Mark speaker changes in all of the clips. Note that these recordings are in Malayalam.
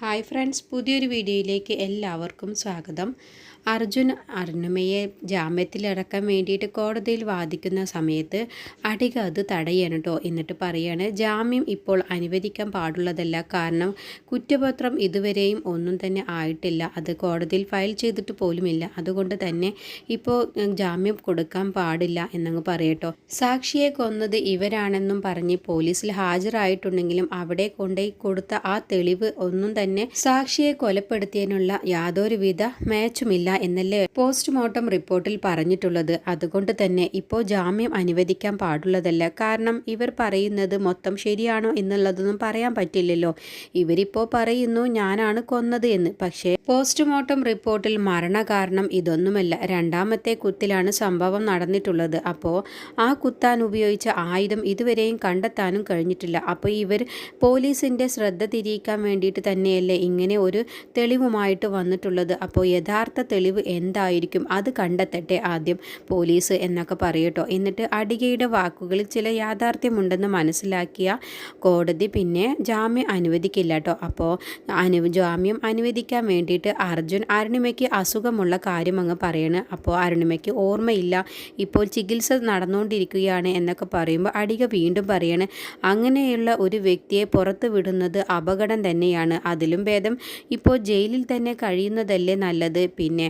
Speaker 1: ഹായ് ഫ്രണ്ട്സ് പുതിയൊരു വീഡിയോയിലേക്ക് എല്ലാവർക്കും സ്വാഗതം. അർജുൻ അരുണിമയെ ജാമ്യത്തിലിറക്കാൻ വേണ്ടിയിട്ട് കോടതിയിൽ വാദിക്കുന്ന സമയത്ത് അടിക അത് തടയാണ് കേട്ടോ എന്നിട്ട് പറയാണ് ജാമ്യം ഇപ്പോൾ അനുവദിക്കാൻ പാടുള്ളതല്ല. കാരണം കുറ്റപത്രം ഇതുവരെയും ഒന്നും തന്നെ ആയിട്ടില്ല. അത് കോടതിയിൽ ഫയൽ ചെയ്തിട്ട് പോലുമില്ല. അതുകൊണ്ട് തന്നെ ഇപ്പോൾ ജാമ്യം കൊടുക്കാൻ പാടില്ല എന്നങ്ങ് പറയട്ടോ സാക്ഷിയെ കൊന്നത് ഇവരാണെന്നും പറഞ്ഞ് പോലീസിൽ ഹാജരായിട്ടുണ്ടെങ്കിലും അവിടെ കൊണ്ടുപോയി കൊടുത്ത ആ തെളിവ് ഒന്നും തന്നെ സാക്ഷിയെ കൊലപ്പെടുത്തിയതിനുള്ള യാതൊരുവിധ മാച്ചുമില്ല എന്നല്ലേ പോസ്റ്റ്മോർട്ടം റിപ്പോർട്ടിൽ പറഞ്ഞിട്ടുള്ളത്. അതുകൊണ്ട് തന്നെ ഇപ്പോൾ ജാമ്യം അനുവദിക്കാൻ പാടുള്ളതല്ല. കാരണം ഇവർ പറയുന്നത് മൊത്തം ശരിയാണോ എന്നുള്ളതൊന്നും പറയാൻ പറ്റില്ലല്ലോ. ഇവരിപ്പോൾ പറയുന്നു ഞാനാണ് കൊന്നത് എന്ന്. പക്ഷേ പോസ്റ്റ്മോർട്ടം റിപ്പോർട്ടിൽ മരണകാരണം ഇതൊന്നുമല്ല. രണ്ടാമത്തെ കുത്തിലാണ് സംഭവം നടന്നിട്ടുള്ളത്. അപ്പോൾ ആ കുത്താൻ ഉപയോഗിച്ച ആയുധം ഇതുവരെയും കണ്ടെത്താനും കഴിഞ്ഞിട്ടില്ല. അപ്പോൾ ഇവർ പോലീസിന്റെ ശ്രദ്ധ തിരിയിക്കാൻ വേണ്ടിയിട്ട് തന്നെയല്ലേ ഇങ്ങനെ ഒരു തെളിവുമായിട്ട് വന്നിട്ടുള്ളത്? അപ്പോൾ യഥാർത്ഥ തെളിവ് എന്തായിരിക്കും? അത് കണ്ടെത്തട്ടെ ആദ്യം പോലീസ് എന്നൊക്കെ പറയട്ടോ. എന്നിട്ട് അടികയുടെ വാക്കുകളിൽ ചില യാഥാർത്ഥ്യമുണ്ടെന്ന് മനസ്സിലാക്കിയ കോടതി പിന്നെ ജാമ്യം അനുവദിക്കില്ല കേട്ടോ. അപ്പോൾ അനു ജാമ്യം അനുവദിക്കാൻ വേണ്ടിയിട്ട് അർജുൻ അരുണിമയ്ക്ക് അസുഖമുള്ള കാര്യം അങ്ങ് പറയണ്. അപ്പോൾ അരുണിമയ്ക്ക് ഓർമ്മയില്ല. ഇപ്പോൾ ചികിത്സ നടന്നുകൊണ്ടിരിക്കുകയാണ് എന്നൊക്കെ പറയുമ്പോൾ അടിക വീണ്ടും പറയണ് അങ്ങനെയുള്ള ഒരു വ്യക്തിയെ പുറത്തുവിടുന്നത് അപകടം തന്നെയാണ്. അതിലും ഭേദം. ഇപ്പോൾ ജയിലിൽ തന്നെ കഴിയുന്നതല്ലേ നല്ലത്? പിന്നെ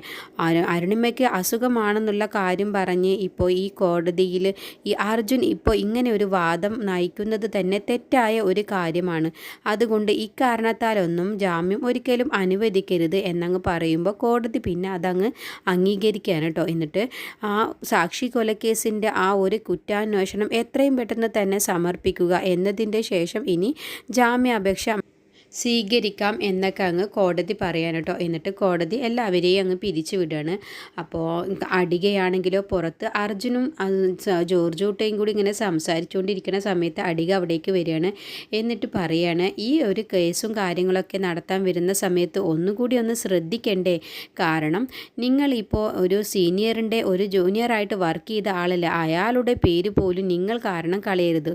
Speaker 1: അരുണിമയ്ക്ക് അസുഖമാണെന്നുള്ള കാര്യം പറഞ്ഞ് ഇപ്പോൾ ഈ കോടതിയിൽ ഈ അർജുൻ ഇപ്പോൾ ഇങ്ങനെ ഒരു വാദം നയിക്കുന്നത് തന്നെ തെറ്റായ ഒരു കാര്യമാണ്. അതുകൊണ്ട് ഇക്കാരണത്താലൊന്നും ജാമ്യം ഒരിക്കലും അനുവദിക്കരുത് എന്നങ്ങ് പറയുമ്പോൾ കോടതി പിന്നെ അതങ്ങ് അംഗീകരിക്കുകയാണ് കേട്ടോ എന്നിട്ട് ആ സാക്ഷി കൊലക്കേസിന്റെ ആ ഒരു കുറ്റാന്വേഷണം എത്രയും പെട്ടെന്ന് തന്നെ സമർപ്പിക്കുക എന്നതിന്റെ ശേഷം ഇനി ജാമ്യാപേക്ഷ സ്വീകരിക്കാം എന്നൊക്കെ അങ്ങ് കോടതി പറയാൻ കേട്ടോ. എന്നിട്ട് കോടതി എല്ലാവരെയും അങ്ങ് പിരിച്ചു വിടുകയാണ്. അപ്പോൾ അടികയാണെങ്കിലോ പുറത്ത് അർജുനും ജോർജൂട്ടയും കൂടി ഇങ്ങനെ സംസാരിച്ചുകൊണ്ടിരിക്കുന്ന സമയത്ത് അടിക അവിടേക്ക് വരികയാണ്. എന്നിട്ട് പറയാണ് ഈ ഒരു കേസും കാര്യങ്ങളൊക്കെ നടത്താൻ വരുന്ന സമയത്ത് ഒന്നുകൂടി ഒന്ന് ശ്രദ്ധിക്കണ്ടേ? കാരണം നിങ്ങളിപ്പോൾ ഒരു സീനിയറിന്റെ ഒരു ജൂനിയറായിട്ട് വർക്ക് ചെയ്ത ആളല്ല അയാളുടെ പേര് പോലും നിങ്ങൾ കാരണം കളയരുത്.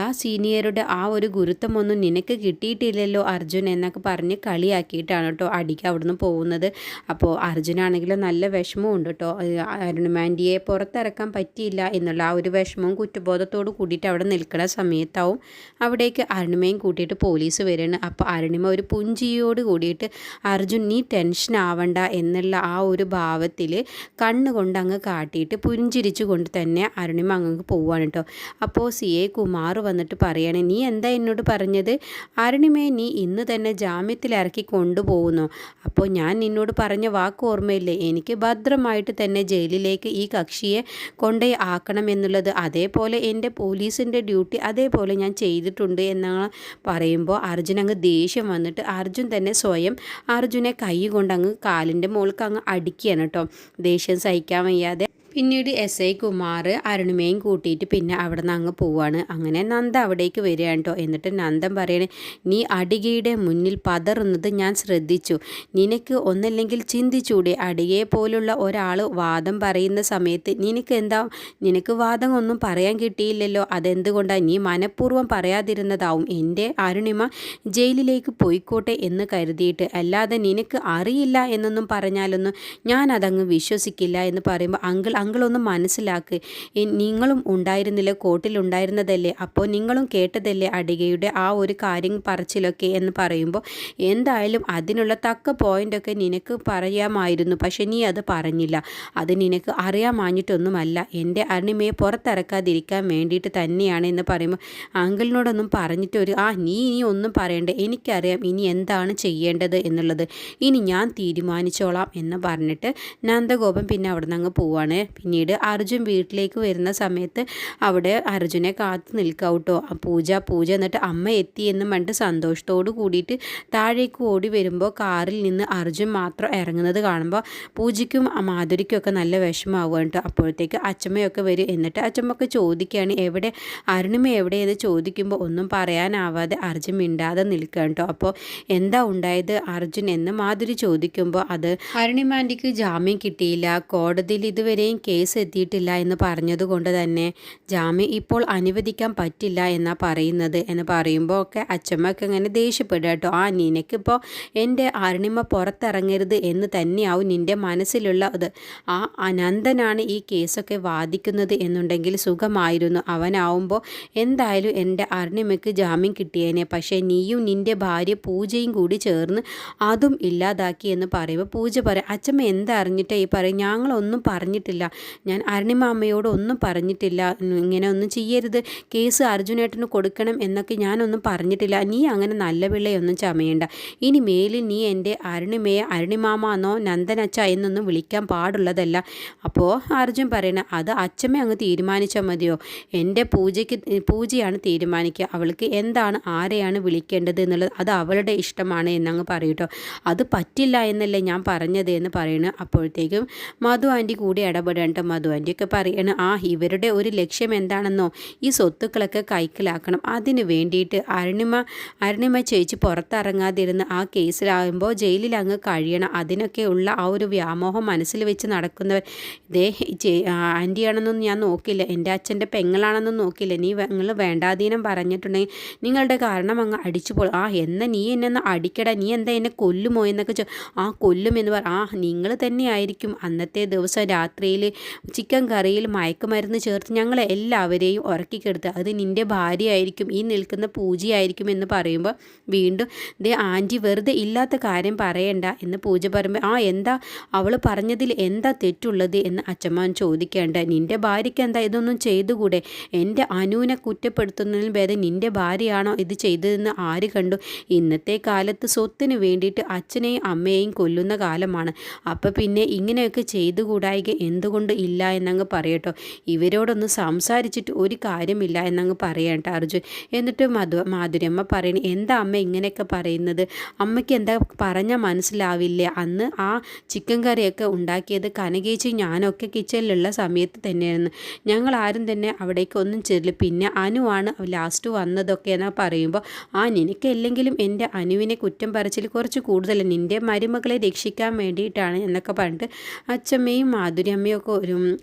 Speaker 1: ആ സീനിയറുടെ ആ ഒരു ഗുരുത്വമൊന്നും നിനക്ക് കിട്ടിയിട്ടില്ലല്ലോ. അർജുൻ എന്നൊക്കെ പറഞ്ഞ് കളിയാക്കിയിട്ടാണ് കേട്ടോ അടിക്ക് അവിടുന്ന് പോകുന്നത്. അപ്പോൾ അർജുനാണെങ്കിലും നല്ല വിഷമവും ഉണ്ട് കേട്ടോ. അരുണിമാന്റിയെ പുറത്തിറക്കാൻ പറ്റിയില്ല എന്നുള്ള ആ ഒരു വിഷമവും കുറ്റബോധത്തോട് കൂടിയിട്ട് അവിടെ നിൽക്കുന്ന സമയത്താവും അവിടേക്ക് അരുണിമയും കൂട്ടിയിട്ട് പോലീസ് വരികയാണ് അപ്പോൾ അരുണിമ ഒരു പുഞ്ചിയോട് കൂടിയിട്ട് അർജുൻ നീ ടെൻഷൻ ആവണ്ട എന്നുള്ള ആ ഒരു ഭാവത്തിൽ കണ്ണുകൊണ്ട് അങ്ങ് കാട്ടിയിട്ട് പുഞ്ചിരിച്ചു കൊണ്ട് തന്നെ അരുണിമ അങ്ങ് പോവാണ് കേട്ടോ. അപ്പോൾ സി. എ. കുമാർ വന്നിട്ട് പറയാണ് നീ എന്താ എന്നോട് പറഞ്ഞത്? അരുണിമയെ നീ ഇന്ന് തന്നെ ജാമ്യത്തിലിറക്കി കൊണ്ടുപോകുന്നു. അപ്പോൾ ഞാൻ നിന്നോട് പറഞ്ഞ വാക്ക് ഓർമ്മയില്ലേ? എനിക്ക് ഭദ്രമായിട്ട് തന്നെ ജയിലിലേക്ക് ഈ കക്ഷിയെ കൊണ്ടേ ആക്കണം എന്നുള്ളത്. അതേപോലെ എന്റെ പോലീസിന്റെ ഡ്യൂട്ടി അതേപോലെ ഞാൻ ചെയ്തിട്ടുണ്ട് എന്നാണ് പറയുമ്പോൾ അർജുൻ അങ്ങ് ദേഷ്യം വന്നിട്ട് അർജുൻ തന്നെ സ്വയം അർജുനെ കൈ കൊണ്ട് അങ്ങ് കാലിന്റെ മുകൾക്ക് അങ്ങ് അടിക്കുകയാണ് കേട്ടോ. ദേഷ്യം സഹിക്കാൻ വയ്യാതെ പിന്നീട് എസ് ഐ കുമാർ അരുണിമയും കൂട്ടിയിട്ട് പിന്നെ അവിടെ നിന്ന് അങ്ങ് പോവാണ്. അങ്ങനെ നന്ദ അവിടേക്ക് വരികയാണ് കേട്ടോ എന്നിട്ട് നന്ദൻ പറയണേ നീ അടികയുടെ മുന്നിൽ പതറുന്നത് ഞാൻ ശ്രദ്ധിച്ചു. നിനക്ക് ഒന്നല്ലെങ്കിൽ ചിന്തിച്ചൂടെ. അടികയെ പോലുള്ള ഒരാൾ വാദം പറയുന്ന സമയത്ത് നിനക്ക് എന്താ നിനക്ക് വാദം ഒന്നും പറയാൻ കിട്ടിയില്ലല്ലോ. അതെന്തുകൊണ്ടാണ് നീ മനഃപൂർവം പറയാതിരുന്നതാവും? എന്റെ അരുണിമ ജയിലിലേക്ക് പോയിക്കോട്ടെ എന്ന് കരുതിയിട്ട് അല്ലാതെ നിനക്ക് അറിയില്ല എന്നൊന്നും പറഞ്ഞാലൊന്നും ഞാൻ അതങ്ങ് വിശ്വസിക്കില്ല എന്ന് പറയുമ്പോൾ അങ്കിൾ അങ്കിളൊന്ന് മനസ്സിലാക്ക്. നിങ്ങളും ഉണ്ടായിരുന്നില്ല കോട്ടിലുണ്ടായിരുന്നതല്ലേ അപ്പോൾ നിങ്ങളും കേട്ടതല്ലേ അടികയുടെ ആ ഒരു കാര്യം പറച്ചിലൊക്കെ എന്ന് പറയുമ്പോൾ എന്തായാലും അതിനുള്ള തക്ക പോയിന്റൊക്കെ നിനക്ക് പറയാമായിരുന്നു. പക്ഷെ നീ അത് പറഞ്ഞില്ല. അത് നിനക്ക് അറിയാമാഞ്ഞിട്ടൊന്നുമല്ല. എന്റെ അരുണിമയെ പുറത്തിറക്കാതിരിക്കാൻ വേണ്ടിയിട്ട് തന്നെയാണ് എന്ന് പറയുമ്പോൾ അങ്കിളിനോടൊന്നും പറഞ്ഞിട്ട് ഒരു ആ നീ ഇനി ഒന്നും പറയണ്ട. എനിക്കറിയാം ഇനി എന്താണ് ചെയ്യേണ്ടത് എന്നുള്ളത്. ഇനി ഞാൻ തീരുമാനിച്ചോളാം എന്ന് പറഞ്ഞിട്ട് നന്ദഗോപൻ പിന്നെ അവിടെ നിന്ന് അങ്ങ് പോവാണ്. പിന്നീട് അർജുൻ വീട്ടിലേക്ക് വരുന്ന സമയത്ത് അവിടെ അർജുനെ കാത്തു നിൽക്കാവട്ടോ പൂജ പൂജ എന്നിട്ട് അമ്മ എത്തി എന്ന് പറഞ്ഞിട്ട് സന്തോഷത്തോട് കൂടിയിട്ട് താഴേക്ക് ഓടി വരുമ്പോൾ കാറിൽ നിന്ന് അർജുൻ മാത്രം ഇറങ്ങുന്നത് കാണുമ്പോൾ പൂജയ്ക്കും മാധുരിക്കും ഒക്കെ നല്ല വിഷമാവുക കേട്ടോ. അപ്പോഴത്തേക്ക് അച്ഛമ്മയൊക്കെ വരും. എന്നിട്ട് അച്ചമ്മൊക്കെ ചോദിക്കുകയാണ് എവിടെ? അരുണിമ എവിടെയെന്ന്? ചോദിക്കുമ്പോൾ ഒന്നും പറയാനാവാതെ അർജുൻ മിണ്ടാതെ നിൽക്കുക കേട്ടോ അപ്പോൾ എന്താ ഉണ്ടായത് അർജുൻ എന്ന് മാധുരി ചോദിക്കുമ്പോൾ അത് അരുണിമാന്റിക്ക് ജാമ്യം കിട്ടിയില്ല. കോടതിയിൽ ഇതുവരെയും കേസ് എത്തിയിട്ടില്ല എന്ന് പറഞ്ഞതുകൊണ്ട് തന്നെ ജാമ്യം ഇപ്പോൾ അനുവദിക്കാൻ പറ്റില്ല എന്നാണ് പറയുന്നത് എന്ന് പറയുമ്പോൾ ഒക്കെ അച്ഛമ്മക്ക് ഇങ്ങനെ ദേഷ്യപ്പെടുക കേട്ടോ. ആ നിനക്കിപ്പോൾ എന്റെ അരുണിമ പുറത്തിറങ്ങരുത് എന്ന് തന്നെയാവും നിന്റെ മനസ്സിലുള്ള ഇത് ആ അനന്തനാണ് ഈ കേസൊക്കെ വാദിക്കുന്നത് എന്നുണ്ടെങ്കിൽ സുഖമായിരുന്നു. അവനാവുമ്പോൾ എന്തായാലും എന്റെ അരുണിമയ്ക്ക് ജാമ്യം കിട്ടിയേനെ. പക്ഷേ നീയും നിന്റെ ഭാര്യ പൂജയും കൂടി ചേർന്ന് അതും ഇല്ലാതാക്കി എന്ന് പറയുമ്പോൾ പൂജ പറയാം അച്ഛമ്മ എന്താ അറിഞ്ഞിട്ടേ ഈ പറയും ഞങ്ങളൊന്നും പറഞ്ഞിട്ടില്ല. ഞാൻ അരുണിമ അമ്മയോട് ഒന്നും പറഞ്ഞിട്ടില്ല. ഇങ്ങനെ ഒന്നും ചെയ്യരുത്. കേസ് അർജുനേട്ടന് കൊടുക്കണം എന്നൊക്കെ ഞാനൊന്നും പറഞ്ഞിട്ടില്ല. നീ അങ്ങനെ നല്ല പിള്ളയൊന്നും ചമയണ്ട. ഇനി മേലിൽ നീ എന്റെ അരുണിമയെ അരുണിമാമ എന്നോ നന്ദനച്ച എന്നൊന്നും വിളിക്കാൻ പാടുള്ളതല്ല. അപ്പോൾ അർജുൻ പറയണ അത് അച്ഛമ്മ അങ്ങ് തീരുമാനിച്ചാൽ മതിയോ? എന്റെ പൂജയ്ക്ക് പൂജയാണ് തീരുമാനിക്കുക. അവൾക്ക് എന്താണ് ആരെയാണ് വിളിക്കേണ്ടത് എന്നുള്ളത് അത് അവളുടെ ഇഷ്ടമാണ് എന്നങ്ങ് പറയൂട്ടോ അത് പറ്റില്ല എന്നല്ലേ ഞാൻ പറഞ്ഞത് എന്ന് പറയണ. അപ്പോഴത്തേക്കും മധു ആന്റി കൂടി ഇടപെടേണ്ട മധു ആന്റിയൊക്കെ പറയണ ആ ഇവരുടെ ഒരു ലക്ഷ്യം എന്താണെന്നോ ഈ സ്വത്തുക്കളൊക്കെ കൈക്കലാക്കണം. അതിന് വേണ്ടിയിട്ട് അരുണിമ അരുണിമ ചേച്ചി പുറത്തിറങ്ങാതിരുന്ന് ആ കേസിലാകുമ്പോൾ ജയിലിൽ അങ്ങ് കഴിയണം. അതിനൊക്കെ ഉള്ള ആ ഒരു വ്യാമോഹം മനസ്സിൽ വെച്ച് നടക്കുന്നവർ ഇതേ ആന്റിയാണെന്നൊന്നും ഞാൻ നോക്കില്ല എന്റെ അച്ഛന്റെ പെങ്ങളാണെന്നൊന്നും നോക്കില്ല നീ നിങ്ങൾ വേണ്ടാധീനം പറഞ്ഞിട്ടുണ്ടെങ്കിൽ നിങ്ങളുടെ കാരണം അങ്ങ് അടിച്ചു പോ ആ എന്നാ നീ എന്നെ ഒന്ന് അടിക്കട. നീ എന്താ എന്നെ കൊല്ലുമോ എന്നൊക്കെ ആ കൊല്ലും എന്ന് പറ. ആ നിങ്ങൾ തന്നെയായിരിക്കും അന്നത്തെ ദിവസം രാത്രിയിൽ ചിക്കൻ കറിയിൽ മയക്കുമരുന്ന് ചേർത്ത് ഞങ്ങളെ എല്ലാവരെയും ഉറക്കിക്കെടുത്ത് അത് നിന്റെ ഭാര്യയായിരിക്കും ഈ നിൽക്കുന്ന പൂജയായിരിക്കും എന്ന് പറയുമ്പോൾ വീണ്ടും ദേ ആന്റി വെറുതെ ഇല്ലാത്ത കാര്യം പറയണ്ട എന്ന് പൂജ പറയുമ്പോൾ ആ എന്താ? അവൾ പറഞ്ഞതിൽ എന്താ തെറ്റുള്ളത്? എന്ന് അച്ഛമ്മ ചോദിക്കേണ്ട നിന്റെ ഭാര്യയ്ക്ക് എന്താ ഇതൊന്നും ചെയ്തുകൂടെ? എന്റെ അനുവിനെ കുറ്റപ്പെടുത്തുന്നതിന് ഭേദം നിന്റെ ഭാര്യയാണോ ഇത് ചെയ്തതെന്ന് ആര് കണ്ടു? ഇന്നത്തെ കാലത്ത് സ്വത്തിന് വേണ്ടിയിട്ട് അച്ഛനെയും അമ്മയെയും കൊല്ലുന്ന കാലമാണ്. അപ്പം പിന്നെ ഇങ്ങനെയൊക്കെ ചെയ്തുകൂടായിക? എന്തുകൊണ്ട് ഇല്ല എന്നങ്ങ് പറയട്ടോ. ഇവരോടൊന്ന് സംസാരിച്ചിട്ട് ഒരു കാര്യമില്ല എന്നങ്ങ് പറയണ്ട അർജുൻ. എന്നിട്ട് മധു മാധുര്യമ്മ പറയണ എന്താ അമ്മ ഇങ്ങനെയൊക്കെ പറയുന്നത്? അമ്മയ്ക്ക് എന്താ പറഞ്ഞാൽ മനസ്സിലാവില്ല. അന്ന് ആ ചിക്കൻ കറിയൊക്കെ ഉണ്ടാക്കിയത് കനകേച്ചി ഞാനൊക്കെ കിച്ചണിലുള്ള സമയത്ത് തന്നെയായിരുന്നു. ഞങ്ങൾ ആരും തന്നെ അവിടേക്ക് ഒന്നും ചെല്ലില്ല പിന്നെ അനുവാണ് ലാസ്റ്റ് വന്നതൊക്കെ എന്നാ പറയുമ്പോൾ ആ നിനക്കല്ലെങ്കിലും എന്റെ അനുവിനെ കുറ്റം പറച്ചിൽ കുറച്ച് കൂടുതൽ. നിന്റെ മരുമകളെ രക്ഷിക്കാൻ വേണ്ടിയിട്ടാണ് എന്നൊക്കെ പറഞ്ഞിട്ട് അച്ഛമ്മയും മാധുര്യമ്മയും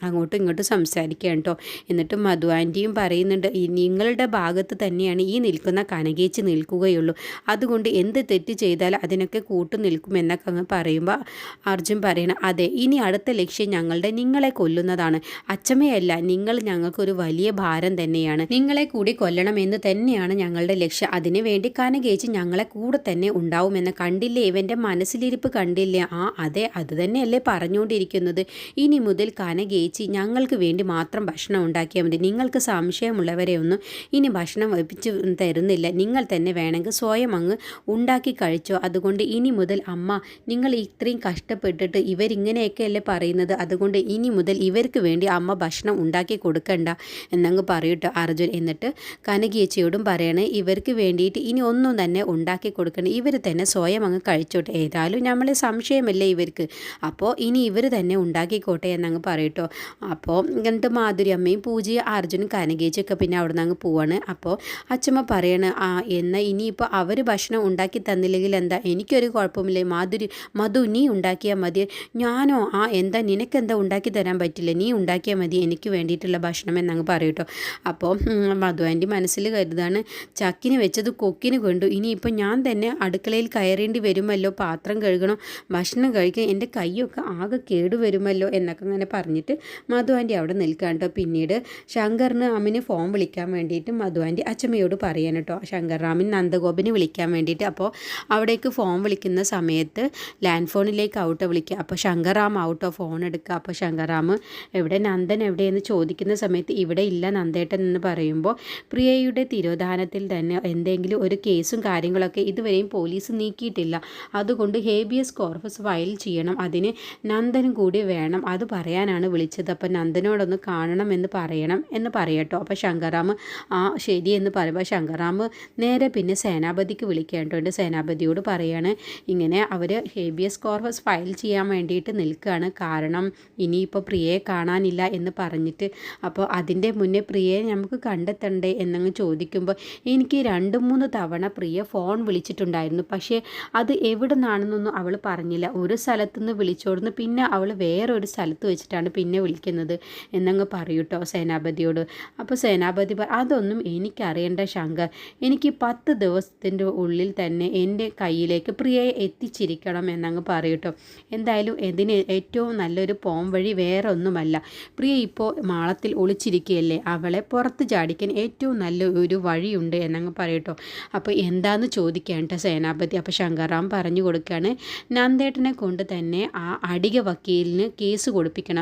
Speaker 1: അങ്ങോട്ടും ഇങ്ങോട്ടും സംസാരിക്കുക കേട്ടോ. എന്നിട്ട് മധു ആന്റിയും പറയുന്നുണ്ട് നിങ്ങളുടെ ഭാഗത്ത് തന്നെയാണ് ഈ നിൽക്കുന്ന കനകേച്ച് നിൽക്കുകയുള്ളൂ. അതുകൊണ്ട് എന്ത് തെറ്റ് ചെയ്താൽ അതിനൊക്കെ കൂട്ടു നിൽക്കും എന്നൊക്കെ അങ്ങ് പറയുമ്പോൾ അർജുൻ പറയണം അതെ ഇനി അടുത്ത ലക്ഷ്യം ഞങ്ങളുടെ നിങ്ങളെ കൊല്ലുന്നതാണ്. അച്ഛമ്മയല്ല നിങ്ങൾ ഞങ്ങൾക്കൊരു വലിയ ഭാരം തന്നെയാണ്. നിങ്ങളെ കൂടി കൊല്ലണം കൊല്ലണമെന്ന് തന്നെയാണ് ഞങ്ങളുടെ ലക്ഷ്യം. അതിനു വേണ്ടി കനകേച്ച് ഞങ്ങളെ കൂടെ തന്നെ ഉണ്ടാവുമെന്ന് കണ്ടില്ലേ? ഇവന്റെ മനസ്സിലിരിപ്പ് കണ്ടില്ലേ? ആ അതെ അത് തന്നെയല്ലേ പറഞ്ഞുകൊണ്ടിരിക്കുന്നത്. ഇനി മുതൽ കനകേച്ചി ഞങ്ങൾക്ക് വേണ്ടി മാത്രം ഭക്ഷണം ഉണ്ടാക്കിയാൽ മതി. നിങ്ങൾക്ക് സംശയമുള്ളവരെ ഒന്നും ഇനി ഭക്ഷണം വെപ്പിച്ച് തരുന്നില്ല. നിങ്ങൾ തന്നെ വേണമെങ്കിൽ സ്വയം അങ്ങ് ഉണ്ടാക്കി കഴിച്ചോ. അതുകൊണ്ട് ഇനി മുതൽ അമ്മ നിങ്ങൾ ഇത്രയും കഷ്ടപ്പെട്ടിട്ട് ഇവരിങ്ങനെയൊക്കെയല്ലേ പറയുന്നത്? അതുകൊണ്ട് ഇനി മുതൽ ഇവർക്ക് വേണ്ടി അമ്മ ഭക്ഷണം ഉണ്ടാക്കി കൊടുക്കണ്ട എന്നങ്ങ് പറയൂട്ടോ അർജുൻ. എന്നിട്ട് കനകിയച്ചയോടും പറയണേ ഇവർക്ക് വേണ്ടിയിട്ട് ഇനി ഒന്നും തന്നെ ഉണ്ടാക്കി കൊടുക്കണം ഇവർ തന്നെ സ്വയം അങ്ങ് കഴിച്ചോട്ടെ. ഏതായാലും നമ്മളെ സംശയമല്ലേ ഇവർക്ക്? അപ്പോൾ ഇനി ഇവർ തന്നെ ഉണ്ടാക്കിക്കോട്ടെ എന്നങ്ങ് പറയട്ടോ. അപ്പോൾ എന്നിട്ട് മാധുരി അമ്മയും പൂജയും അർജുനും കനകേച്ചൊക്കെ പിന്നെ അവിടെ നിന്ന് അങ്ങ് പോവാണ്. അപ്പോൾ അച്ഛമ്മ പറയണ ആ എന്നാൽ ഇനിയിപ്പോൾ അവർ ഭക്ഷണം ഉണ്ടാക്കി തന്നില്ലെങ്കിൽ എന്താ? എനിക്കൊരു കുഴപ്പമില്ലേ. മാധുരി മധു നീ ഉണ്ടാക്കിയാൽ മതി. ഞാനോ? ആ എന്താ? നിനക്കെന്താ ഉണ്ടാക്കി തരാൻ പറ്റില്ല. നീ ഉണ്ടാക്കിയാൽ മതി. എനിക്ക് വേണ്ടിയിട്ടുള്ള ഭക്ഷണം എന്നങ്ങ് പറയട്ടോ. അപ്പോൾ മധു ആന്റി മനസ്സിൽ കരുതാണ് ചക്കിന് വെച്ചത് കൊക്കിന് കൊണ്ടു. ഇനിയിപ്പോൾ ഞാൻ തന്നെ അടുക്കളയിൽ കയറേണ്ടി വരുമല്ലോ. പാത്രം കഴുകണം. ഭക്ഷണം കഴിക്കാൻ എന്റെ കൈയൊക്കെ ആകെ കേടുവരുമല്ലോ എന്നൊക്കെ അങ്ങനെ പറഞ്ഞിട്ട് മധു ആന്റി അവിടെ നിൽക്കാൻ കേട്ടോ പിന്നീട് ശങ്കറിന് അമ്മിന് ഫോൺ വിളിക്കാൻ വേണ്ടിയിട്ട് മധു ആന്റി അച്ഛമ്മയോട് പറയാൻ കേട്ടോ ശങ്കർറാമിൻ നന്ദഗോപിനെ വിളിക്കാൻ വേണ്ടിയിട്ട്. അപ്പോൾ അവിടേക്ക് ഫോൺ വിളിക്കുന്ന സമയത്ത് ലാൻഡ് ഫോണിലേക്ക് ഔട്ടോ വിളിക്കുക. അപ്പോൾ ശങ്കർറാം ഔട്ടോ ഫോൺ എടുക്കുക. അപ്പോൾ ശങ്കറാം എവിടെ? നന്ദൻ എവിടെയെന്ന് ചോദിക്കുന്ന സമയത്ത് ഇവിടെ ഇല്ല നന്ദേട്ടൻ എന്ന് പറയുമ്പോൾ പ്രിയയുടെ തിരോധാനത്തിൽ തന്നെ എന്തെങ്കിലും ഒരു കേസും കാര്യങ്ങളൊക്കെ ഇതുവരെയും പോലീസ് നീക്കിയിട്ടില്ല. അതുകൊണ്ട് ഹേബിയസ് കോർപ്പസ് ഫയൽ ചെയ്യണം. അതിന് നന്ദനും കൂടി വേണം. അത് പറയാനാണ് വിളിച്ചത്. അപ്പം നന്ദനോടൊന്ന് കാണണം എന്ന് പറയണം എന്ന് പറയട്ടോ. അപ്പോൾ ശങ്കറാം ആ ശരി എന്ന് പറയുമ്പോൾ ശങ്കറാം നേരെ പിന്നെ സേനാപതിക്ക് വിളിക്കേണ്ടതുണ്ട് സേനാപതിയോട് പറയാണ് ഇങ്ങനെ അവർ ഹേബിയസ് കോർപ്പസ് ഫയൽ ചെയ്യാൻ വേണ്ടിയിട്ട് നിൽക്കുകയാണ്. കാരണം ഇനിയിപ്പോൾ പ്രിയയെ കാണാനില്ല എന്ന് പറഞ്ഞിട്ട് അപ്പോൾ അതിന്റെ മുന്നേ പ്രിയയെ നമുക്ക് കണ്ടെത്തണ്ടേ? എന്നങ്ങ് ചോദിക്കുമ്പോൾ എനിക്ക് രണ്ട് മൂന്ന് തവണ പ്രിയ ഫോൺ വിളിച്ചിട്ടുണ്ടായിരുന്നു. പക്ഷേ അത് എവിടെ നിന്നാണെന്നൊന്നും അവൾ പറഞ്ഞില്ല. ഒരു സ്ഥലത്തുനിന്ന് വിളിച്ചോടുന്നു പിന്നെ അവൾ വേറൊരു സ്ഥലത്ത് വെച്ച് വെച്ചിട്ടാണ് പിന്നെ വിളിക്കുന്നത്. എന്നങ്ങ് പറയൂട്ടോ സേനാപതിയോട്. അപ്പോൾ സേനാപതി അതൊന്നും എനിക്കറിയേണ്ട ശങ്കർ. എനിക്ക് പത്ത് ദിവസത്തിന്റെ ഉള്ളിൽ തന്നെ എന്റെ കയ്യിലേക്ക് പ്രിയയെ എത്തിച്ചിരിക്കണം എന്നങ്ങ് പറയൂട്ടോ. എന്തായാലും ഇതിന് ഏറ്റവും നല്ലൊരു പോം വഴി വേറെ ഒന്നുമല്ല പ്രിയ ഇപ്പോൾ മാളത്തിൽ ഒളിച്ചിരിക്കുകയല്ലേ അവളെ പുറത്ത് ചാടിക്കാൻ ഏറ്റവും നല്ല ഒരു വഴിയുണ്ട് എന്നങ്ങ് പറയട്ടോ. അപ്പോൾ എന്താന്ന് ചോദിക്കേണ്ട സേനാപതി. അപ്പോൾ ശങ്കറാം പറഞ്ഞു കൊടുക്കുകയാണ് നന്ദേട്ടനെ കൊണ്ട് തന്നെ ആ അടിക വക്കീലിന് കേസ് കൊടുപ്പിക്കണം.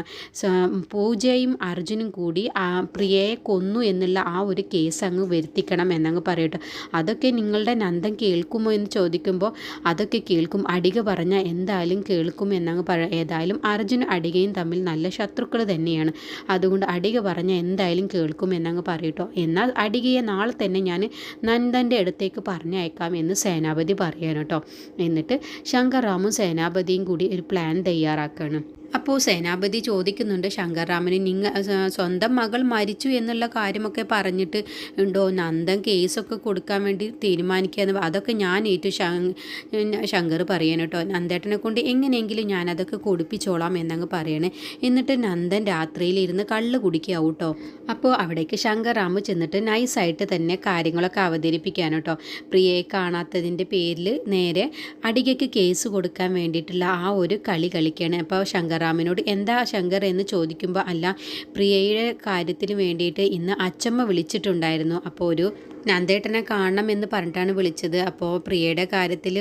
Speaker 1: പൂജയും അർജുനും കൂടി ആ പ്രിയയെ കൊന്നു എന്നുള്ള ആ ഒരു കേസ് അങ്ങ് വരുത്തിക്കണം എന്നങ്ങ് പറയട്ടെ. അതൊക്കെ നിങ്ങളുടെ നന്ദം കേൾക്കുമോ എന്ന് ചോദിക്കുമ്പോൾ അതൊക്കെ കേൾക്കും. അടിക പറഞ്ഞാൽ എന്തായാലും കേൾക്കും എന്നങ്ങ് പറ ഏതായാലും അർജുൻ അടികയും തമ്മിൽ നല്ല ശത്രുക്കൾ തന്നെയാണ്. അതുകൊണ്ട് അടിക പറഞ്ഞാൽ എന്തായാലും കേൾക്കും എന്നങ്ങ് പറയട്ടോ. എന്നാൽ അടികയെ നാളെ തന്നെ ഞാൻ നന്ദന്റെ അടുത്തേക്ക് പറഞ്ഞയക്കാം എന്ന് സേനാപതി പറയാനോട്ടോ എന്നിട്ട് എന്നിട്ട് ശങ്കർറാമും സേനാപതിയും കൂടി ഒരു പ്ലാൻ തയ്യാറാക്കുകയാണ് അപ്പോൾ സേനാപതി ചോദിക്കുന്നുണ്ട് ശങ്കർറാമന് നിങ്ങൾ സ്വന്തം മകൾ മരിച്ചു എന്നുള്ള കാര്യമൊക്കെ പറഞ്ഞിട്ട് ഉണ്ടോ? നന്ദൻ കേസൊക്കെ കൊടുക്കാൻ വേണ്ടി തീരുമാനിക്കുക അതൊക്കെ ഞാൻ ഏറ്റു ശങ്കർ പറയണം കേട്ടോ. നന്ദേട്ടനെ കൊണ്ട് എങ്ങനെയെങ്കിലും ഞാൻ അതൊക്കെ കൊടുപ്പിച്ചോളാം എന്നങ്ങ് പറയണേ. എന്നിട്ട് നന്ദൻ രാത്രിയിൽ ഇരുന്ന് കള്ള് കുടിക്കാവും കേട്ടോ. അപ്പോൾ അവിടേക്ക് ശങ്കർറാമ് ചെന്നിട്ട് നൈസായിട്ട് തന്നെ കാര്യങ്ങളൊക്കെ അവതരിപ്പിക്കാൻ കേട്ടോ. പ്രിയയെ കാണാത്തതിന്റെ പേരിൽ നേരെ അടികയ്ക്ക് കേസ് കൊടുക്കാൻ വേണ്ടിയിട്ടുള്ള ആ ഒരു കളി കളിക്കുകയാണ് അപ്പോൾ ശങ്കർ സീതാറാമനോട് എന്താ ശങ്കർ എന്ന് ചോദിക്കുമ്പോൾ അല്ല പ്രിയയുടെ കാര്യത്തിന് വേണ്ടിയിട്ട് ഇന്ന് അച്ചമ്മ വിളിച്ചിട്ടുണ്ടായിരുന്നു. അപ്പോൾ ഒരു നന്ദേട്ടനെ കാണണം എന്ന് പറഞ്ഞിട്ടാണ് വിളിച്ചത്. അപ്പോൾ പ്രിയയുടെ കാര്യത്തിൽ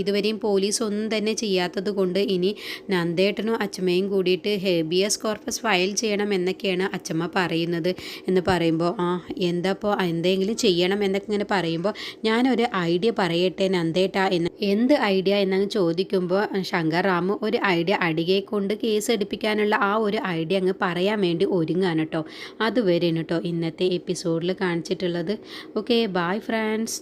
Speaker 1: ഇതുവരെയും പോലീസ് ഒന്നും തന്നെ ചെയ്യാത്തത് കൊണ്ട് ഇനി നന്ദേട്ടനും അച്ഛമ്മയും കൂടിയിട്ട് ഹേബിയസ് കോർപ്പസ് ഫയൽ ചെയ്യണം എന്നൊക്കെയാണ് അച്ചമ്മ പറയുന്നത് എന്ന് പറയുമ്പോൾ ആ എന്താപ്പോൾ എന്തെങ്കിലും ചെയ്യണം എന്നൊക്കെ ഇങ്ങനെ പറയുമ്പോൾ ഞാനൊരു ഐഡിയ പറയട്ടെ നന്ദേട്ട എന്ന്. എന്ത് ഐഡിയ എന്നങ്ങ് ചോദിക്കുമ്പോൾ ശങ്കർ റാമു ഒരു ഐഡിയ അടികെ കൊണ്ട് കേസ് എടുപ്പിക്കാനുള്ള ആ ഒരു ഐഡിയ അങ്ങ് പറയാൻ വേണ്ടി ഒരുങ്ങാണ് കേട്ടോ അതുവരെയാണ് കേട്ടോ ഇന്നത്തെ എപ്പിസോഡിൽ കാണിച്ചിട്ടുള്ളത്. Okay bye friends